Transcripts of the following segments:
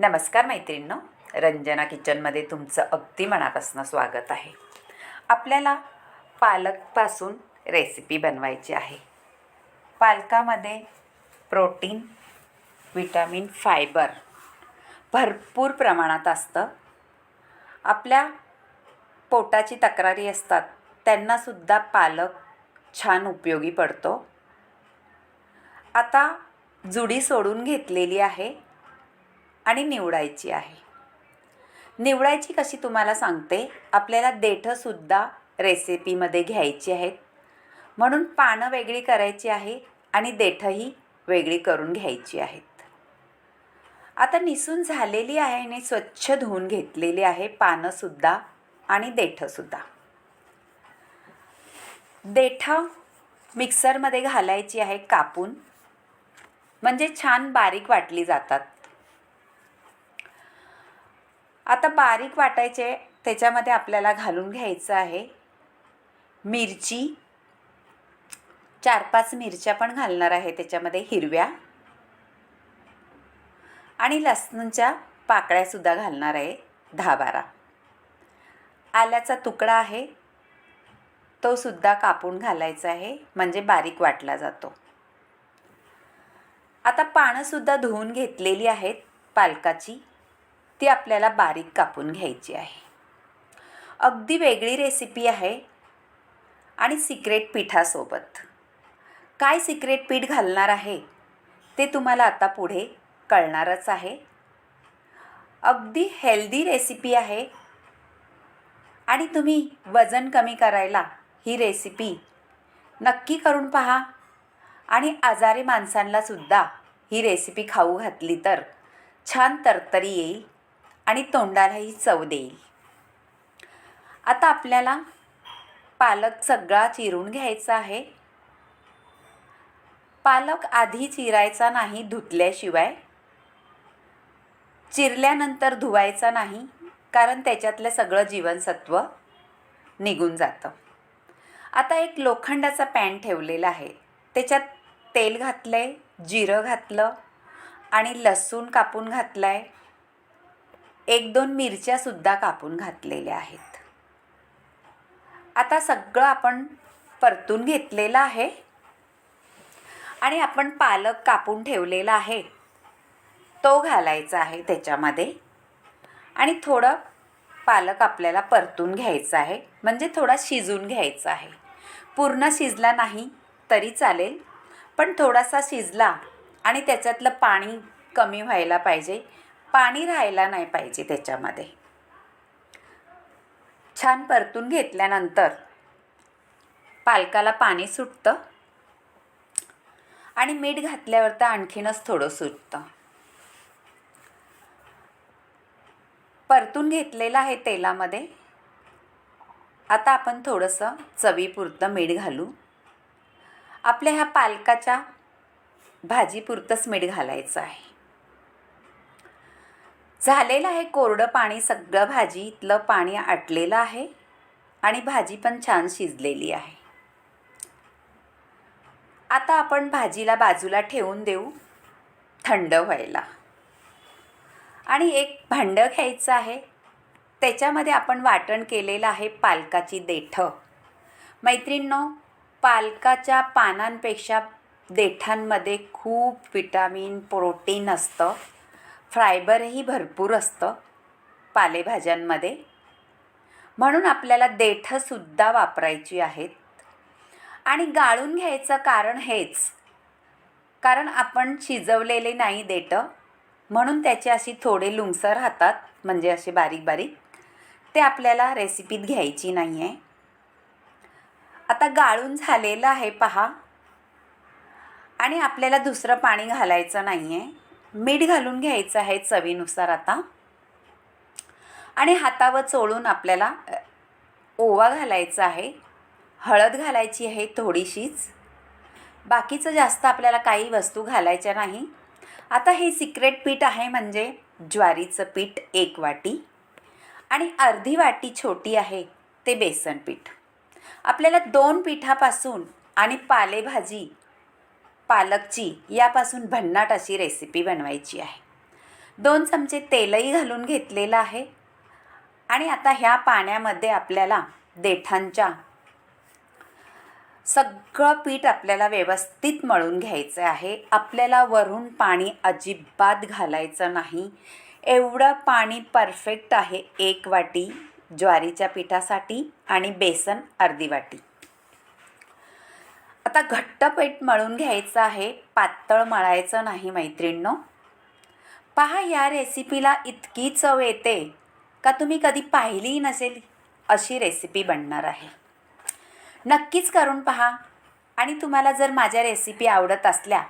नमस्कार मैत्रिणींनो. रंजना किचनमध्ये तुमचं अगदी मनापासून स्वागत आहे. आपल्याला पालकपासून रेसिपी बनवायची आहे. पालकामध्ये प्रोटीन विटॅमिन फायबर भरपूर प्रमाणात असतं. आपल्या पोटाची तक्रारी असतात. त्यांनासुद्धा पालक छान उपयोगी पडतो. आता जुडी सोडून घेतलेली आहे. आणि निवडायची आहे. निवडायची कशी तुम्हाला सांगते? आपल्याला देठंसुद्धा रेसिपीमध्ये घ्यायची आहेत. म्हणून पानं वेगळी करायची आहे आणि देठंही वेगळी करून घ्यायची आहेत. आता निसून झालेली आहे आणि स्वच्छ धुवून घेतलेली आहे पानंसुद्धा आणि देठंसुद्धा. देठं मिक्सरमध्ये घालायची आहे कापून. म्हणजे छान बारीक वाटली जातात. आता बारीक वाटायचे त्याच्यामध्ये आपल्याला घालून घ्यायचं आहे. मिरची चार पाच मिरच्या पण घालणार आहे त्याच्यामध्ये हिरव्या. आणि लसणच्या पाकळ्यासुद्धा घालणार आहे दहा बारा आल्याचा तुकडा आहे. तो सुद्धा कापून घालायचा आहे म्हणजे बारीक वाटला जातो. आता पानंसुद्धा धुवून घेतलेली आहेत पालकाची. ती आपल्याला बारीक कापून घ्यायची आहे. अगदी वेगळी रेसिपी आहे आणि सिक्रेट पिठासोबत. काय सिक्रेट पीठ घालणार आहे ते तुम्हाला आता पुढे कळणारच आहे. अगदी हेल्दी रेसिपी आहे. आणि तुम्ही वजन कमी करायला ही रेसिपी नक्की करून पहा. आणि आजारी माणसांनासुद्धा ही रेसिपी खाऊ घातली तर छान तरतरी येईल. आणि तोंडालाही चव देईल. आता आपल्याला पालक सगळा चिरून घ्यायचा आहे. पालक आधी चिरायचा नाही धुतल्याशिवाय. चिरल्यानंतर धुवायचा नाही कारण त्याच्यातलं सगळं जीवनसत्व निघून जातं. आता एक लोखंडाचा पॅन ठेवलेला आहे. त्याच्यात तेल घातलं आहे जिरं घातलं आणि लसूण कापून घातलं आहे एक दोन मिरच्यासुद्धा कापून घातलेल्या आहेत. आता सगळं आपण परतून घेतलेलं आहे. आणि आपण पालक कापून ठेवलेला आहे. तो घालायचा आहे त्याच्यामध्ये. आणि थोडं पालक आपल्याला परतून घ्यायचं आहे. म्हणजे थोडा शिजून घ्यायचा आहे. पूर्ण शिजला नाही तरी चालेल. पण थोडासा शिजला आणि त्याच्यातलं पाणी कमी व्हायला पाहिजे. पाणी राहायला नाही पाहिजे त्याच्यामध्ये. छान परतून घेतल्यानंतर पालकाला पाणी सुटतं आणि मीठ घातल्यावर तर आणखीनच थोडं सुटतं. परतून घेतलेलं आहे तेलामध्ये. आता आपण थोडंसं चवीपुरतं मीठ घालू. आपल्या ह्या पालकाच्या भाजीपुरतंच मीठ घालायचं आहे. झालेलं आहे कोरडं पाणी सगळं भाजीतलं पाणी आटलेलं आहे आणि भाजी पण छान शिजलेली आहे. आता आपण भाजीला बाजूला ठेवून देऊ थंड व्हायला. आणि एक भांडं घ्यायचं आहे. त्याच्यामध्ये आपण वाटण केलेलं आहे पालकाची देठं. मैत्रिणींनो पालकाच्या पानांपेक्षा देठांमध्ये खूप विटामिन प्रोटीन असतं. फायबरही भरपूर असतं पालेभाज्यांमध्ये. म्हणून आपल्याला देठंसुद्धा वापरायची आहेत. आणि गाळून घ्यायचं कारण हेच. कारण आपण शिजवलेले नाही देठं म्हणून त्याचे अशी थोडे लुंगसर राहतात म्हणजे असे बारीक बारीक. ते आपल्याला रेसिपीत घ्यायची नाही आहे आता गाळून झालेलं आहे पहा. आणि आपल्याला दुसरं पाणी घालायचं नाही आहे मीठ घालून घ्यायचं आहे चवीनुसार आता. आणि हातावर चोळून आपल्याला ओवा घालायचा आहे. हळद घालायची आहे थोडीशीच. बाकीचं जास्त आपल्याला काही वस्तू घालायच्या नाही. आता हे सिक्रेट पीठ आहे म्हणजे ज्वारीचं पीठ एक वाटी आणि अर्धी वाटी छोटी आहे ते बेसन पीठ. आपल्याला दोन पिठापासून आणि पालेभाजी पालकची यापासून भन्नाट अशी रेसिपी बनवायची आहे. दोन चमचे तेलही घालून घेतलेलं आहे. आणि आता ह्या पाण्यामध्ये आपल्याला देठांच्या सगळं पीठ आपल्याला व्यवस्थित मळून घ्यायचं आहे. आपल्याला वरून पाणी अजिबात घालायचं नाही. एवढं पाणी परफेक्ट आहे एक वाटी ज्वारीच्या पिठासाठी आणि बेसन अर्धी वाटी. आता घट्ट पीठ मळून घ्यायचं आहे. पातळ मळायचं नाही मैत्रिणींनो. पहा या रेसिपीला इतकी चव येते का तुम्ही कधी पाहिलीही नसेल अशी रेसिपी बनणार आहे. नक्कीच करून पहा. आणि तुम्हाला जर माझ्या रेसिपी आवडत असल्या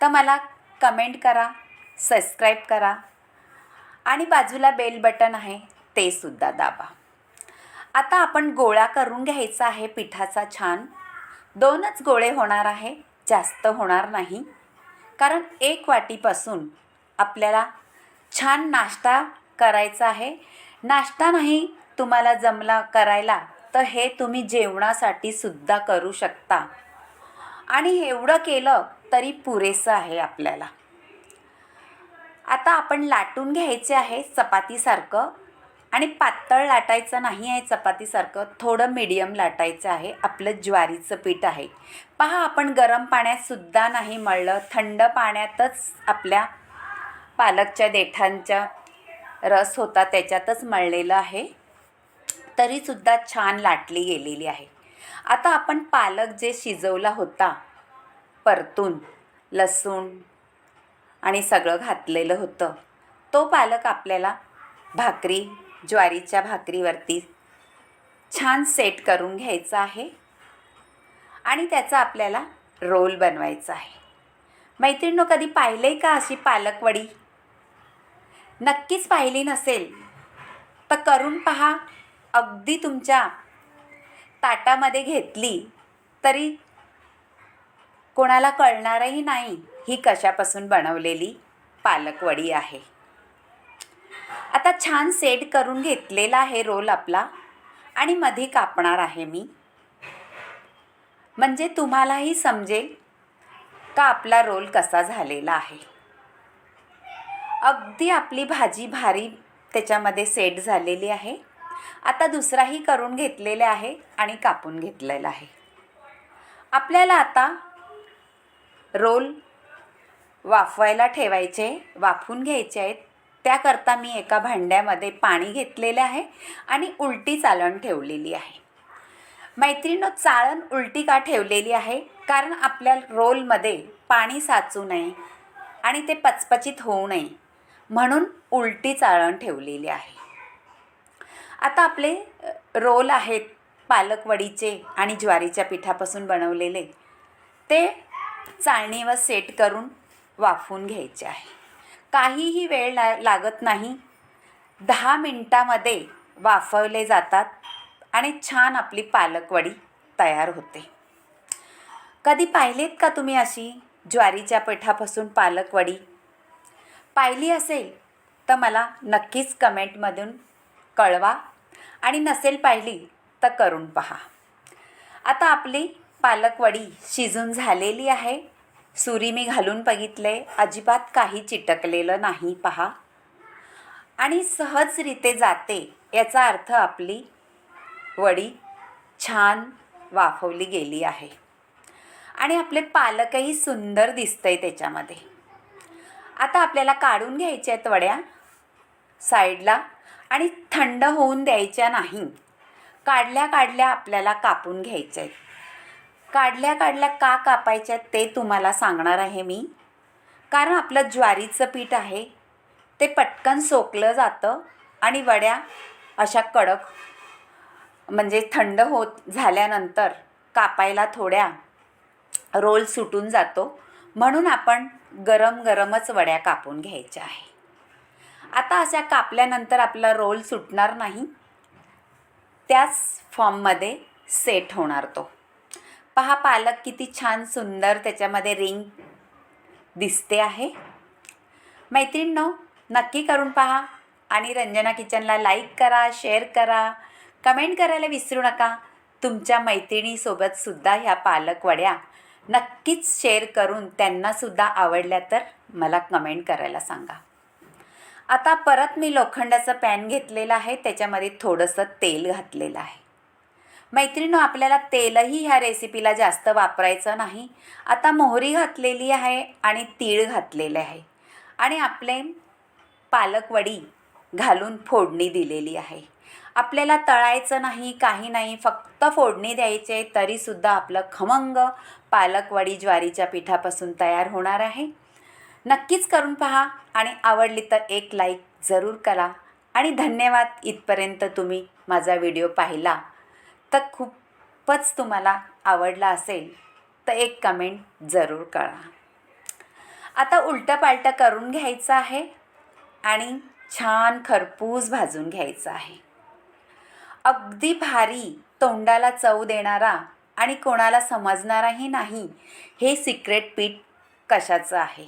तर मला कमेंट करा सबस्क्राईब करा आणि बाजूला बेल बटन आहे ते सुद्धा दाबा. आता आपण गोळा करून घ्यायचा आहे पिठाचा छान. दोनच गोळे होणार आहे जास्त होणार नाही. कारण एक वाटीपासून आपल्याला छान नाश्ता करायचा आहे. नाश्ता नाही तुम्हाला जमला करायला तर हे तुम्ही जेवणासाठी सुद्धा करू शकता. आणि एवढं केलं तरी पुरेसं आहे आपल्याला. आता आपण लाटून घ्यायचे आहे चपातीसारखं. आणि पातळ लाटायचं नाही आहे चपातीसारखं थोडं मीडियम लाटायचं आहे. आपलं ज्वारीचं पीठ आहे. पहा आपण गरम पाण्यातसुद्धा नाही मळलं. थंड पाण्यातच आपल्या पालकच्या देठांच्या रस होता त्याच्यातच मळलेलं आहे. तरीसुद्धा छान लाटली गेलेली आहे. आता आपण पालक जे शिजवला होता परतून लसूण आणि सगळं घातलेलं होतं तो पालक आपल्याला भाकरी ज्वारीच्या भाकरीवरती छान सेट करून घ्यायचा आहे. आणि त्याचा आपल्याला रोल बनवायचा आहे. मैत्रिणीनं कधी पाहिलं आहे का अशी पालकवडी? नक्कीच पाहिली नसेल. तर करून पहा. अगदी तुमच्या ताटामध्ये घेतली तरी कोणाला कळणारही नाही ही कशापासून बनवलेली पालकवडी आहे. आता छान सेट करून घेतलेला आहे रोल आपला. आणि मध्ये कापणार आहे मी. म्हणजे तुम्हालाही समजेल का आपला रोल कसा झालेला आहे. अगदी आपली भाजी भारी त्याच्यामध्ये सेट झालेली आहे. आता दुसराही करून घेतलेले आहे आणि कापून घेतलेला आहे. आपल्याला आता रोल वाफवायला ठेवायचे वाफून घ्यायचे आहेत. त्याकरता मी एका भांड्यामध्ये पाणी घेतलेलं आहे आणि उलटी चाळण ठेवलेली आहे. मैत्रिणीनं चाळण उलटी का ठेवलेली आहे? कारण आपल्या रोलमध्ये पाणी साचू नये आणि ते पचपचित होऊ नये म्हणून उलटी चाळण ठेवलेली आहे. आता आपले रोल आहेत पालकवडीचे आणि ज्वारीच्या पिठापासून बनवलेले. ते चाळणीवर सेट करून वाफवून घ्यायचे आहे. काहीही वेळ ला लागत नाही. दहा मिनटामध्ये वाफवले जातात आणि छान आपली पालकवडी तयार होते. कधी पाहिलेत का तुम्ही अशी ज्वारीच्या पिठापासून पालकवडी? पाहिली असेल तर मला नक्कीच कमेंटमधून कळवा आणि नसेल पाहिली तर करून पहा. आता आपली पालकवडी शिजून झालेली आहे. सुरी मी घालून बघितले. अजिबात काही चिटकलेलं नाही पहा. आणि सहजरीते जाते याचा अर्थ आपली वडी छान वाफवली गेली आहे. आणि आपले पालकही सुंदर दिसतंय त्याच्यामध्ये. आता आपल्याला काढून घ्यायच्या आहेत वड्या साईडला आणि थंड होऊन द्यायच्या नाही. काढल्या काढल्या आपल्याला कापून घ्यायच्या आहेत. काढल्या काढल्या का कापायच्या ते तुम्हाला सांगणार आहे मी. कारण आपलं ज्वारीचं पीठ आहे ते पटकन सोकलं जातं आणि वड्या अशा कडक म्हणजे थंड होत झाल्यानंतर कापायला थोड्या रोल सुटून जातो. म्हणून आपण गरम गरमच वड्या कापून घ्यायच्या आहे. आता अशा कापल्यानंतर आपला रोल सुटणार नाही. त्याच फॉर्ममध्ये सेट होणार तो. पहा पालक किती छान सुंदर त्याच्यामध्ये रिंग दिसते आहे. मैत्रिणींनो नक्की करून पहा आणि रंजना किचनला लाईक करा शेअर करा. कमेंट करायला विसरू नका. तुमच्या मैत्रिणीसोबतसुद्धा ह्या पालक वड्या नक्कीच शेअर करून त्यांनासुद्धा आवडल्या तर मला कमेंट करायला सांगा. आता परत मी लोखंडाचं पॅन घेतलेलं आहे. त्याच्यामध्ये थोडंसं तेल घातलेलं आहे. मैत्रिणो आपल्याला तेलही ह्या रेसिपीला जास्त वापरायचं नाही. आता मोहरी घातलेली आहे आणि तीळ घातलेले आहे. आणि आपले पालकवडी घालून फोडणी दिलेली आहे. आपल्याला तळायचं नाही काही नाही फक्त फोडणी द्यायची आहे तरीसुद्धा आपलं खमंग पालकवडी ज्वारीच्या पिठापासून तयार होणार आहे. नक्कीच करून पहा आणि आवडली तर एक लाईक जरूर करा. आणि धन्यवाद इथपर्यंत तुम्ही माझा व्हिडिओ पाहिला. तर खूपच तुम्हाला आवडला असेल तर एक कमेंट जरूर करा. आता उलटं पालटं करून घ्यायचं आहे आणि छान खरपूस भाजून घ्यायचं आहे. अगदी भारी तोंडाला चव देणारा आणि कोणाला समजणाराही नाही हे सिक्रेट पीठ कशाचं आहे?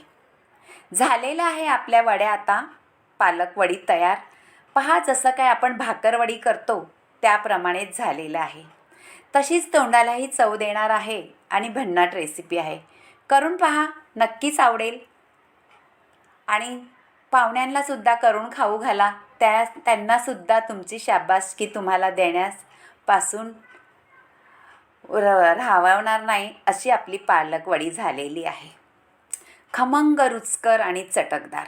झालेलं आहे आपल्या वड्या आता. पालकवडी तयार. पहा जसं काय आपण भाकरवडी करतो त्याप्रमाणेच झालेलं आहे. तशीच तोंडालाही चव देणार आहे आणि भन्नाट रेसिपी आहे. करून पहा नक्कीच आवडेल. आणि पाहुण्यांनासुद्धा करून खाऊ घाला. त्या त्यांनासुद्धा तुमची शाबासकी तुम्हाला देण्यापासून र राहवणार नाही अशी आपली पालकवडी झालेली आहे. खमंग रुचकर आणि चटकदार.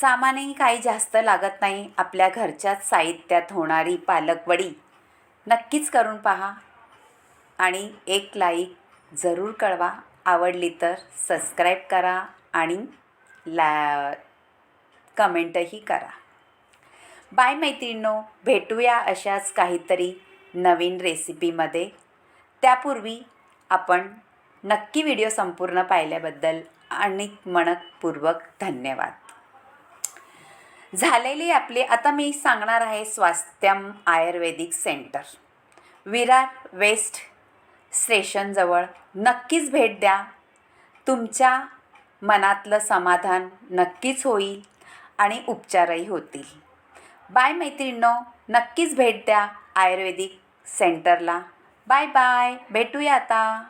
सामानही काही जास्त लागत नाही. आपल्या घरच्याच साहित्यात होणारी पालकवडी. नक्कीच करून पहा. आणि एक लाईक जरूर कळवा. आवडली तर सबस्क्राईब करा आणि ला कमेंटही करा. बाय मैत्रिणो भेटूया अशाच काहीतरी नवीन रेसिपीमध्ये. त्यापूर्वी आपण नक्की व्हिडिओ संपूर्ण पाहिल्याबद्दल आणि मनपूर्वक धन्यवाद. झालेली आपली. आता मी सांगणार आहे Swasthyam ayurvedic centre. Virar west स्टेशनजवळ नक्कीच भेट द्या. तुमच्या मनातलं समाधान नक्कीच होईल आणि उपचारही होतील. बाय मैत्रिणींनो नक्कीच भेट द्या आयुर्वेदिक सेंटरला. Bye bye. भेटूया आता.